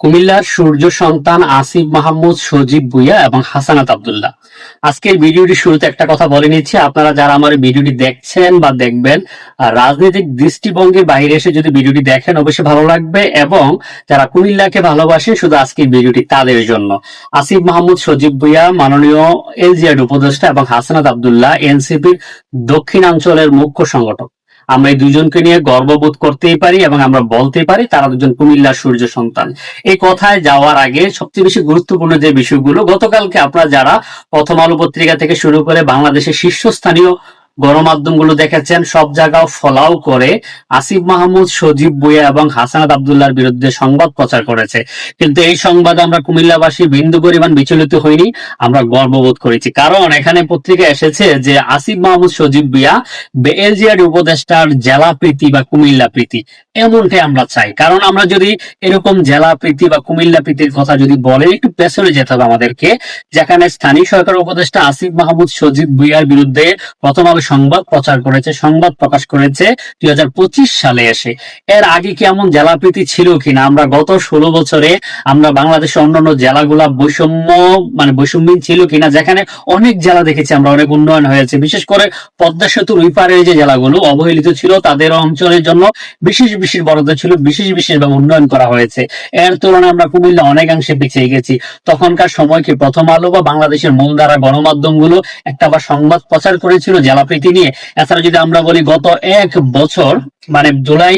কুমিল্লার সূর্য সন্তান আসিফ মাহমুদ, সজীব ভুইয়া এবং হাসানাত আব্দুল্লাহ। আজকের ভিডিওটি শুরুতে একটা কথা বলে নিচ্ছি। আপনারা যারা আমার ভিডিওটি দেখছেন বা দেখবেন রাজনৈতিক দৃষ্টিভঙ্গির বাইরে এসে যদি ভিডিওটি দেখেন, অবশ্যই ভালো লাগবে এবং যারা কুমিল্লাকে ভালোবাসে শুধু আজকের ভিডিওটি তাদের জন্য। আসিফ মাহমুদ, সজীব ভুইয়া, মাননীয় এলজিআর উপদেষ্টা এবং হাসানাত আব্দুল্লাহ, এনসিপির দক্ষিণাঞ্চলের মুখ্য সংগঠক। আমরা এই দুজনকে নিয়ে গর্ববোধ করতেই পারি এবং আমরা বলতে পারি তারা দুজন কুমিল্লার সূর্য সন্তান। এই কথায় যাওয়ার আগে সবচেয়ে বেশি গুরুত্বপূর্ণ যে বিষয়গুলো, গতকালকে আপনারা যারা প্রথম আলো পত্রিকা থেকে শুরু করে বাংলাদেশের শীর্ষস্থানীয় গণমাধ্যমগুলো দেখেছেন, সব জায়গাও ফলাও করে আসিফ মাহমুদ, সজীব বুয়া এবং হাসানাত আব্দুল্লাহর বিরুদ্ধে সংবাদ প্রচার করেছে। কিন্তু এই সংবাদ আমরা কুমিল্লাবাসী বিন্দু পরিমাণ বিচলিত হইনি, আমরা গর্ববোধ করেছি। কারণ এখানে পত্রিকা এসেছে যে আসিফ মাহমুদ, সজীব বুয়া বেএলজিআর উপদেষ্টার জেলা প্রীতি বা কুমিল্লা প্রীতি, এমনটাই আমরা চাই। কারণ আমরা যদি এরকম জেলা প্রীতি বা কুমিল্লা প্রীতির কথা যদি বলে একটু পেছনে যেতে হবে আমাদেরকে। যেখানে স্থানীয় সরকার উপদেষ্টা আসিফ মাহমুদ, সজীব ভুইয়ার বিরুদ্ধে প্রথম সংবাদ প্রচার করেছে, সংবাদ প্রকাশ করেছে দুই হাজার পঁচিশ সালে এসে। এর আগে কি এমন জেলা প্রীতি ছিল কিনা? আমরা গত ষোলো বছরে আমরা বাংলাদেশের অন্যান্য জেলাগুলা বৈষম্য মানে বৈষম্যহীন ছিল কিনা, যেখানে অনেক জেলা দেখেছি আমরা অনেক উন্নয়ন হয়েছে। বিশেষ করে পদ্মা সেতুর ওই পারের যে জেলাগুলো অবহেলিত ছিল, তাদের অঞ্চলের জন্য বিশেষ বিশেষ বরাদ্দ ছিল, বিশেষ বিশেষভাবে উন্নয়ন করা হয়েছে। এর তুলনায় আমরা কুমিল্লা অনেকাংশে পিছিয়ে গেছি। তখনকার সময় কি প্রথম আলো বা বাংলাদেশের মূলধারা গণমাধ্যমগুলো একটা বা সংবাদ প্রচার করেছিল জেলাপ্রীতি নিয়ে। এছাড়া যদি আমরা বলি গত এক বছর মানে জুলাই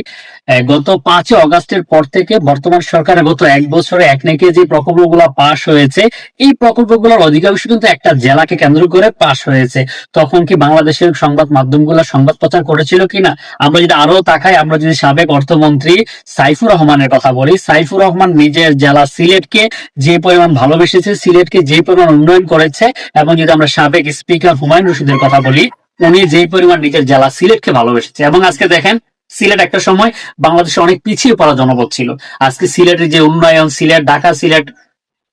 গত পাঁচই অগাস্টের পর থেকে বর্তমান সরকারের গত এক বছরে এক নাকি যে প্রকল্পগুলো পাশ হয়েছে। এই প্রকল্পগুলোর অধিকাংশ কিন্তু একটা জেলাকে কেন্দ্র করে পাশ হয়েছে। তখন কি বাংলাদেশের সংবাদ মাধ্যমগুলো সংবাদ প্রচার করেছিল কিনা? আমরা যদি আরও তাকাই, আমরা যদি সাবেক অর্থমন্ত্রী সাইফুর রহমানের কথা বলি, সাইফুর রহমান নিজের জেলা সিলেটকে যে পরিমাণ ভালোবেসেছে, সিলেটকে যে পরিমাণ উন্নয়ন করেছে, এবং যদি আমরা সাবেক স্পিকার হুমায়ুন রশিদের কথা বলি উনি যে পরিমাণ নিজের জেলা সিলেটকে ভালোবেসেছে। এবং আজকে দেখেন, সিলেট একটা সময় বাংলাদেশে অনেক পিছিয়ে পড়া জনপদ ছিল। আজকে সিলেটের যে উন্নয়ন, সিলেট, ঢাকা, সিলেট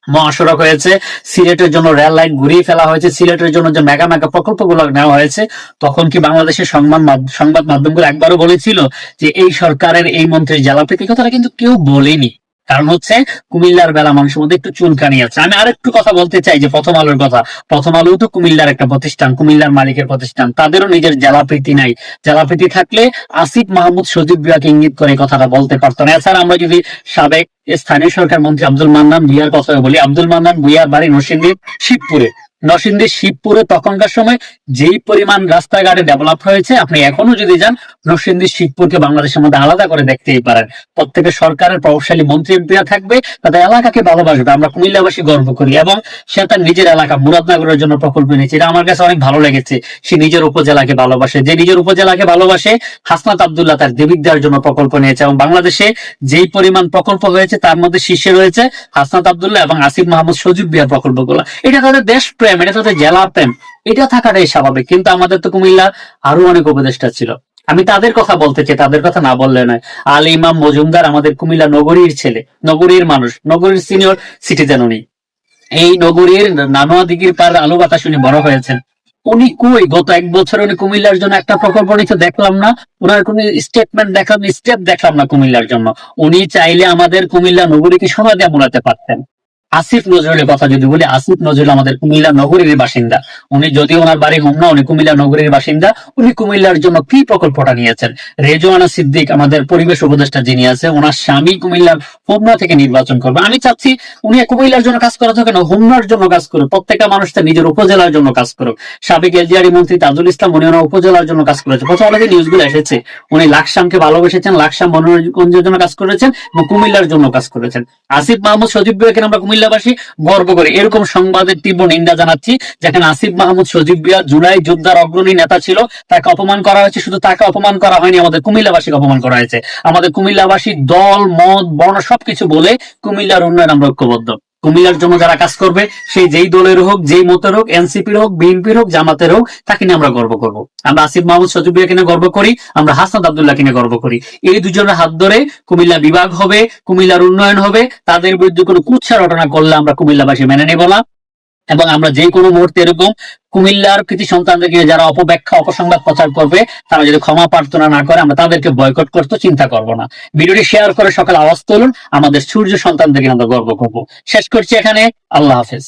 মহাসড়ক হয়েছে, সিলেটের জন্য রেল লাইন ঘুরিয়ে ফেলা হয়েছে, সিলেটের জন্য যে মেগা মেগা প্রকল্পগুলো নেওয়া হয়েছে, তখন কি বাংলাদেশের সংবাদ সংবাদ মাধ্যমগুলো একবারও বলেছিল যে এই সরকারের এই মন্ত্রীর জেলা জেলাপ্রীতি কথাটা কিন্তু কেউ বলেনি। কারণ হচ্ছে কুমিল্লার বেলা মানুষের মধ্যে একটু চুলকানি আছে। আমি আরেকটু কথা বলতে চাই যে প্রথম আলোর কথা। প্রথম আলো তো কুমিল্লার একটা প্রতিষ্ঠান, কুমিল্লার মালিকের প্রতিষ্ঠান। তাদেরও নিজের জেলাপ্রীতি নাই। জেলাপ্রীতি থাকলে আসিফ মাহমুদ সজীব বিয়াকে ইঙ্গিত করে কথাটা বলতে পারতো না। এছাড়া আমরা যদি সাবেক স্থানীয় সরকার মন্ত্রী আব্দুল মান্নান ভুইয়ার কথা বলি, আব্দুল মান্নান ভুইয়ার বাড়ি নরসিংদীর শিবপুরে। নরসিংদীর শিবপুরে তখনকার সময় যেই পরিমাণ রাস্তাঘাটে ডেভেলপ হয়েছে, আপনি এখনও যদি যান নরসিংদীর শিবপুরকে বাংলাদেশের মধ্যে আলাদা করে দেখতেই পারেন। প্রত্যেকে সরকারের প্রভাবশালী মন্ত্রী থাকবে তাদের এলাকাকে ভালোবাসবে, আমরা কুমিল্লাবাসী গর্ব করি, এবং সে তার নিজের এলাকা, মুরাদনগরের জন্য প্রকল্প নিয়েছে। এটা আমার কাছে অনেক ভালো লেগেছে। সে নিজের উপজেলাকে ভালোবাসে, যে নিজের উপজেলাকে ভালোবাসে, হাসনাত আবদুল্লাহ তার দেবিক দেওয়ার জন্য প্রকল্প নিয়েছে, এবং বাংলাদেশে যেই পরিমাণ প্রকল্প হয়েছে, তার মধ্যে শীর্ষে রয়েছে হাসনাত আবদুল্লাহ এবং আসিফ মাহমুদ সজীব বিয়ার প্রকল্পগুলো। এটা তাদের দেশ প্রেম এটা তাদের জেলা প্রেম এটা থাকাটাই স্বাভাবিক। কিন্তু আমাদের তো কুমিল্লার আরও অনেক উপদেষ্টা ছিল। আমি তাদের কথা বলতে চাই, তাদের কথা না বললে নয়। আল ইমাম মজুমদার আমাদের কুমিল্লা নগরীর ছেলে, নগরীর মানুষ, নগরীর সিনিয়র সিটিজেন উনি। এই নগরীর নানোয়া দিঘির পার আলু বাতাস উনি বড় হয়েছেন। উনি কই? গত এক বছর উনি কুমিল্লার জন্য একটা প্রকল্প নিতে দেখলাম না। ওনার কোন স্টেটমেন্ট দেখলাম স্টেপ দেখলাম না কুমিল্লার জন্য। উনি চাইলে আমাদের কুমিল্লা নগরীকে সোনা দিয়ে বোনাতে পারতেন। আসিফ নজরুলের কথা যদি বলি, আসিফ নজরুল আমাদের কুমিল্লা নগরীর বাসিন্দা। উনি যদি ওনার বাড়ি হোম না, উনি কুমিল্লা নগরীর বাসিন্দা। উনি কুমিল্লার জন্য কি প্রকল্পটা নিয়েছেন? রেজওয়ানা সিদ্দিক, আমাদের পরিবেশ উপদেষ্টা যিনি আছে, ওনার স্বামী কুমিল্লার হোমনা থেকে নির্বাচন করবে। আমি চাচ্ছি উনি কুমিল্লার জন্য কাজ করা থাকে না, হোমনার জন্য কাজ করুক। প্রত্যেকটা মানুষ তার নিজের উপজেলার জন্য কাজ করুক। সাবেক এলজিআরি মন্ত্রী তাজুল ইসলাম, উনি ওনার উপজেলার জন্য কাজ করেছে প্রথম আলোতে নিউজগুলো এসেছে। উনি লাকসামকে ভালোবেসেছেন, লাকসাম মনোরঞ্জনের জন্য কাজ করেছেন এবং কুমিল্লার জন্য কাজ করেছেন। আসিফ মাহমুদ সজীব বিয়াকে আমরা কুমিল্লাবাসী গর্ব করে। এরকম সংবাদের তীব্র নিন্দা জানাচ্ছি, যেখানে আসিফ মাহমুদ সজীব বিয়া জুলাই যোদ্ধার অগ্রণী নেতা ছিল। তাকে অপমান করা হয়েছে, শুধু তাকে অপমান করা হয়নি, আমাদের কুমিল্লাবাসীকে অপমান করা হয়েছে। আমাদের কুমিল্লাবাসী দল মদ বর্ণ সবকিছু বলে কুমিল্লার উন্নয়ন আমরা ঐক্যবদ্ধ। কুমিল্লার জন্য যারা কাজ করবে, সেই যেই দলের হোক, যেই মতের হোক, এনসিপির হোক, বিএনপির হোক, জামাতের হোক, তাকে নিয়ে আমরা গর্ব করব। আমরা আসিফ মাহমুদ সজুবিয়া কিনে গর্ব করি, আমরা হাসনাত আবদুল্লাহ কিনে গর্ব করি। এই দুজনের হাত ধরে কুমিল্লা বিভাগ হবে, কুমিল্লার উন্নয়ন হবে, তাদের বিরুদ্ধে কোনো কুচ্ছা রটনা করলে আমরা কুমিল্লাবাসী মেনে নেব না। এবং আমরা যে কোনো মুহূর্তে এরকম কুমিল্লার কৃতি সন্তানদেরকে যারা অপব্যাখ্যা, অপসংবাদ প্রচার করবে, তারা যদি ক্ষমা প্রার্থনা না করে, আমরা তাদেরকে বয়কট করতে চিন্তা করব না। ভিডিওটি শেয়ার করে সকাল আওয়াজ তুলুন, আমাদের সূর্য সন্তানদেরকে আমরা গর্ব করব। শেষ করছি এখানে, আল্লাহ হাফেজ।